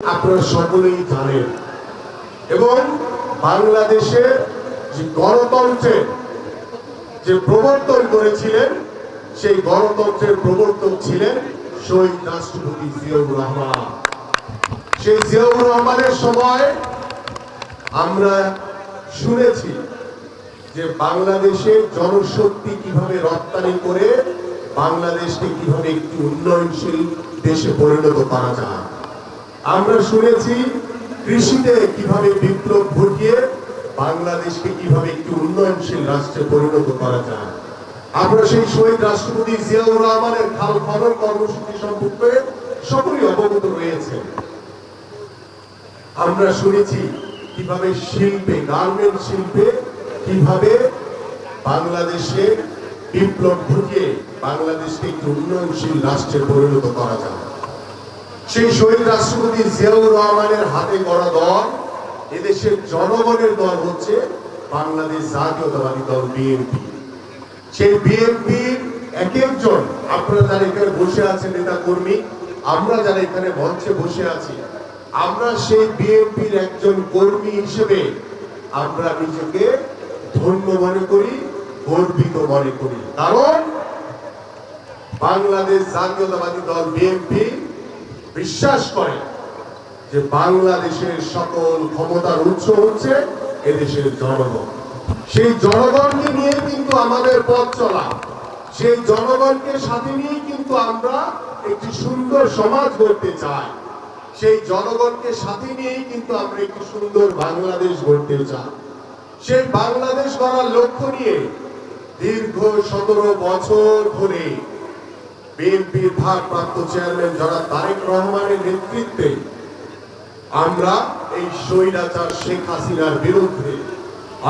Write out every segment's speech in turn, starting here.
আপনারা সকলেই জানেন। এবং বাংলাদেশের যে গণতন্ত্রের যে প্রবর্তন করেছিলেন, সেই গণতন্ত্রের প্রবর্তক ছিলেন শহীদ রাষ্ট্রপতি জিয়াউর রহমান। সেই জিয়াউর রহমানের সময় আমরা শুনেছি যে বাংলাদেশের জনশক্তি কীভাবে রপ্তানি করে বাংলাদেশকে কীভাবে একটি উন্নয়নশীল দেশে পরিণত করা যায়। আমরা শুনেছি কৃষিতে কীভাবে বিপ্লব ঘটিয়ে বাংলাদেশকে কীভাবে একটি উন্নয়নশীল রাষ্ট্রে পরিণত করা যায়। আমরা সেই শহীদ রাষ্ট্রপতি জিয়াউর রহমানের খাল খনন কর্মসূচি সম্পর্কে সকলেই অবগত রয়েছে। আমরা শুনেছি কীভাবে শিল্পে গার্মেন্ট শিল্পে কীভাবে বাংলাদেশে বিপ্লব ঘটিয়ে বাংলাদেশকে একটি উন্নয়নশীল রাষ্ট্রে পরিণত করা যায়। সেই শহীদ রাষ্ট্রপতি জিয়াউর রহমানের হাতে গড়া দল এদেশের জনগণের দল হচ্ছে বাংলাদেশ জাতীয়তাবাদী দল বিএনপি। সেই বিএনপির এক একজন, আপনারা যারা এখানে বসে আছেন নেতা কর্মী আমরা যারা এখানে মঞ্চে বসে আছি, আমরা সেই বিএনপির একজন কর্মী হিসেবে আমরা নিজেকে ধন্য মনে করি, গর্বিত মনে করি। কারণ বাংলাদেশ জাতীয়তাবাদী দল বিএনপি বিশ্বাস করে যে বাংলাদেশের সকল ক্ষমতার উৎস হচ্ছে এদেশের জনগণ। সেই জনগণকে নিয়ে কিন্তু আমাদের পথ চলা। সেই জনগণকে সাথে নিয়ে কিন্তু আমরা একটি সুন্দর সমাজ গড়তে চাই। সেই জনগণকে সাথে নিয়েই কিন্তু আমরা একটি সুন্দর বাংলাদেশ গড়তে চাই। সেই বাংলাদেশ গড়ার লক্ষ্য নিয়ে দীর্ঘ সতেরো বছর ধরে বিএনপির ভারপ্রাপ্ত চেয়ারম্যান জনাব তারেক রহমানের নেতৃত্বে আমরা এই স্বৈরাচার শেখ হাসিনার বিরুদ্ধে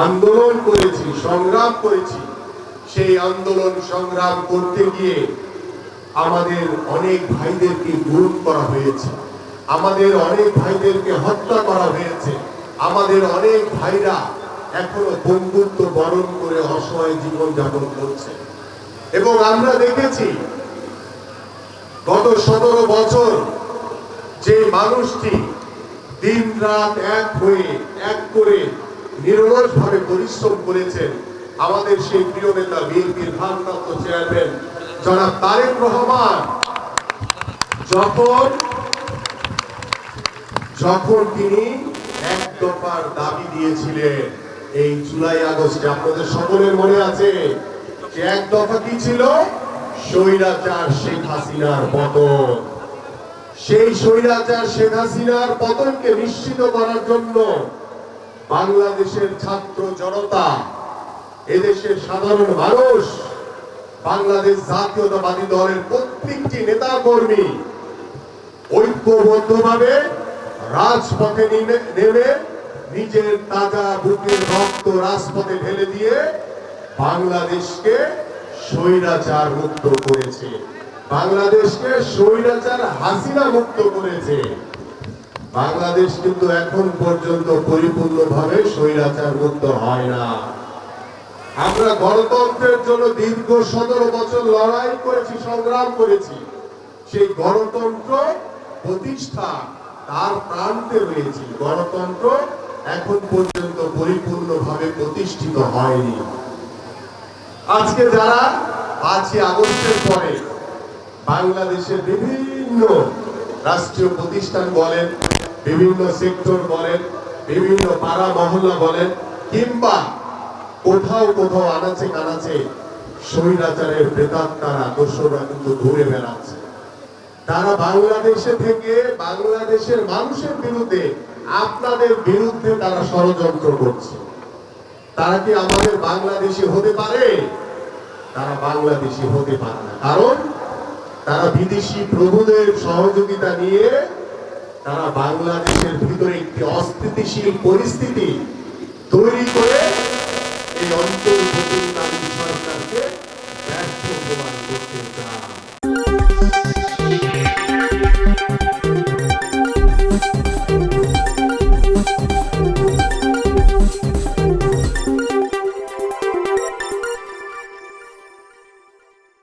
আন্দোলন করেছি, সংগ্রাম করেছি। সেই আন্দোলন সংগ্রাম করতে গিয়ে আমাদের অনেক ভাইদেরকে গুম করা হয়েছে, আমাদের অনেক ভাইদেরকে হত্যা করা হয়েছে, আমাদের অনেক ভাইরা এখনও বন্ধুত্ব বরণ করে অসহায় জীবন যাপন করছে। এবং আমরা দেখেছি গত সতেরো বছর যে মানুষটি দিন রাত এক হয়ে, এক করে নিরলস ভাবে পরিশ্রম করেছেন, আমাদের সেই প্রিয় নেতা বিএনপির ভারপ্রাপ্ত চেয়ারম্যান জনাব তারেক রহমান, যখন যখন তিনি এক দফার দাবি দিয়েছিলেন এই জুলাই আগস্টে, আপনাদের সকলের মনে আছে যে এক দফা কি ছিল? স্বৈরাচার শেখ হাসিনার পতন। সেই স্বৈরাচার শেখ হাসিনার পতনকে নিশ্চিত করার জন্য বাংলাদেশের ছাত্র জনতা, এদেশের সাধারণ মানুষ, বাংলাদেশ জাতীয়তাবাদী দলের প্রত্যেকটি নেতা কর্মী ঐক্যবদ্ধভাবে রাজপথে নেমে নিজের তাজা বুকের রক্ত রাজপথে ঢেলে দিয়ে বাংলাদেশকে স্বৈরাচার মুক্ত করেছে। বাংলাদেশকে স্বৈরাচার হাসিনা মুক্ত করেছে। বাংলাদেশ কিন্তু এখন পর্যন্ত পরিপূর্ণভাবে স্বৈরাচার মুক্ত হয় না। আমরা গণতন্ত্রের জন্য দীর্ঘ সতেরো বছর লড়াই করেছি, সংগ্রাম করেছি। সেই গণতন্ত্র প্রতিষ্ঠা তার প্রান্তে রয়েছে। গণতন্ত্র এখন পর্যন্ত পরিপূর্ণভাবে প্রতিষ্ঠিত হয়নি। আজকে যারা পাঁচই আগস্টের পরে বাংলাদেশের বিভিন্ন রাষ্ট্রীয় প্রতিষ্ঠান বলেন, বিভিন্ন সেক্টর বলেন, বিভিন্ন পাড়া মহল্লা বলেন, কিংবা কোথাও কোথাও আনাচে কানাচে স্বৈরাচারের প্রেতাত্মারা দোষরা কিন্তু ঘুরে বেড়াচ্ছে। তারা বাংলাদেশে থেকে বাংলাদেশের মানুষের বিরুদ্ধে, আপনাদের বিরুদ্ধে তারা ষড়যন্ত্র করছে। তারা কি আমাদের বাংলাদেশি হতে পারে? তারা বাংলাদেশি হতে পারে না। কারণ তারা বিদেশি প্রভুদের সহযোগিতা নিয়ে তারা বাংলাদেশের ভিতরে একটি অস্থিতিশীল পরিস্থিতি তৈরি করে এই অঞ্চল